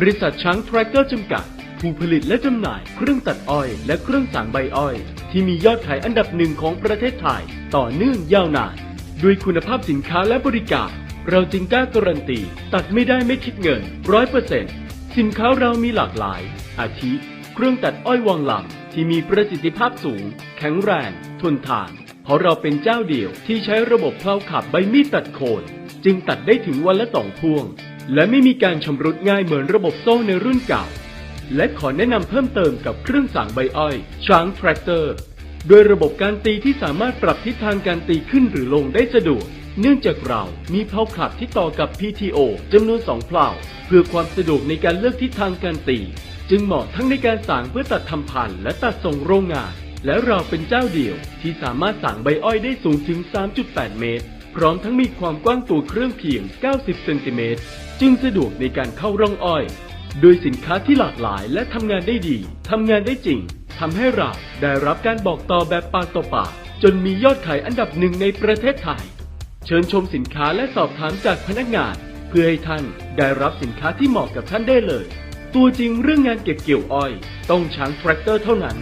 บริษัทช้างแทรกเตอร์จำกัด ผู้ผลิตและจำหน่ายเครื่องตัดอ้อย และเครื่องสางใบอ้อย ที่มียอดขายอันดับหนึ่งของประเทศไทย ต่อเนื่องยาวนาน ด้วยคุณภาพสินค้าและบริการ เราจึงกล้าการันตี ตัดไม่ได้ไม่คิดเงินร้อยเปอร์เซ็นต์สินค้าเรามีหลากหลาย อาทิ เครื่องตัดอ้อยวังลำที่มีประสิทธิภาพสูง แข็งแรง ทนทาน เพราะเราเป็นเจ้าเดียวที่ใช้ระบบเพลาขับใบมีดตัดโคน จึงตัดได้ถึงวันละสองพวง และไม่มีการชำรุดง่ายเหมือนระบบโซ่ในรุ่นเก่า และขอแนะนำเพิ่มเติมกับเครื่องสางใบอ้อยช้างแทรกเตอร์ โดยระบบการตีที่สามารถปรับทิศทางการตีขึ้นหรือลงได้สะดวก เนื่องจากเรามีเพลาคลับที่ต่อกับ PTO จำนวน2เพลาเพื่อความสะดวกในการเลือกทิศทางการตี จึงเหมาะทั้งในการสางเพื่อตัดทำพันธุ์และตัดส่งโรงงาน และเราเป็นเจ้าเดียวที่สามารถสางใบอ้อยได้สูงถึง 3.8 เมตร พร้อมทั้งมีความกว้างตัวเครื่องเพียง 90 เซนติเมตร จึงสะดวกในการเข้าร่องอ้อย โดยสินค้าที่หลากหลายและทำงานได้ดี ทำงานได้จริง ทำให้เราได้รับการบอกต่อแบบปากต่อปาก จนมียอดขายอันดับหนึ่งในประเทศไทย เชิญชมสินค้าและสอบถามจากพนักงาน เพื่อให้ท่านได้รับสินค้าที่เหมาะกับท่านได้เลย ตัวจริงเรื่องงานเก็บเกี่ยวอ้อย ต้องช้างแทรกเตอร์เท่านั้น